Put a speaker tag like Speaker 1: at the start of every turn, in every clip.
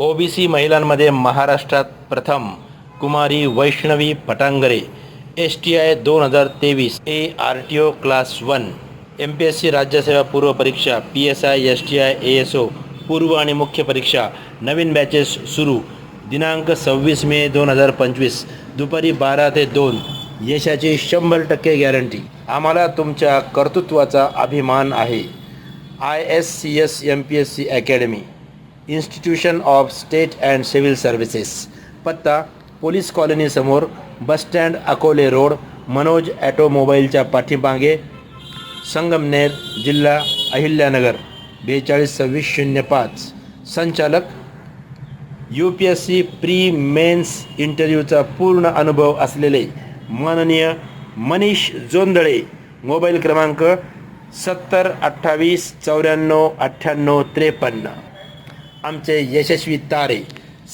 Speaker 1: OBC महिलांमध्ये महाराष्ट्रात प्रथम Kumari Vaishnavi Patangare S T I दोन हजार तेवीस A R T O class one M P S C राज्यसेवा पूर्व परीक्षा P S I S T I A S O पूर्व आणि मुख्य परीक्षा नवीन बॅचेस सुरू दिनांक सव्वीस मे दोन हजार पंचवीस दुपारी बारा ते दोन यशाची शंभर टक्के गॅरंटी आम्हाला तुमच्या कर्तृत्वाचा अभिमान आहे. I S C S M P S C academy institution of state and civil services पत्ता police कॉलनीसमोर bus stand Akole road Manoj ॲटोमोबाईलच्या पाठीमागे संगमनेर जिल्हा अहिल्यानगर बेचाळीस सव्वीस शून्य पाच. संचालक U P S C pre mains इंटरव्ह्यूचा पूर्ण अनुभव असलेले माननीय मनीष जोंदळे मोबाईल क्रमांक सत्तर अठ्ठावीस चौऱ्याण्णव अठ्ठ्याण्णव त्रेपन्न. आमचे यशस्वी तारे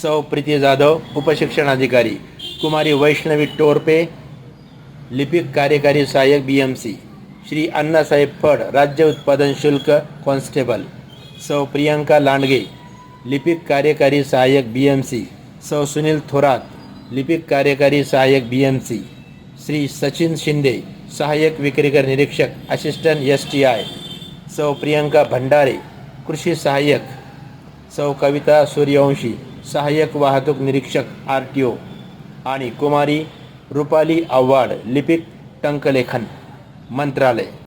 Speaker 1: सौ प्रीती जाधव उपशिक्षणाधिकारी कुमारी वैष्णवी टोरपे लिपिक कार्यकारी सहाय्यक B M C Shri Annasaheb Phad राज्य उत्पादन शुल्क कॉन्स्टेबल सौ प्रियंका लांडगे लिपिक कार्यकारी सहाय्यक बी एम सी सौ सुनील थोरात लिपिक कार्यकारी सहाय्यक B M C Shri Sachin Shinde सहाय्यक विक्रीकर निरीक्षक असिस्टंट एस टी आय सौ प्रियंका भंडारे कृषी सहाय्यक सौ कविता सूर्यवंशी सहाय्यक वाहतूक निरीक्षक आर टी ओ आणि कुमारी रुपाली आव्हाड लिपिक टंकलेखन मंत्रालय.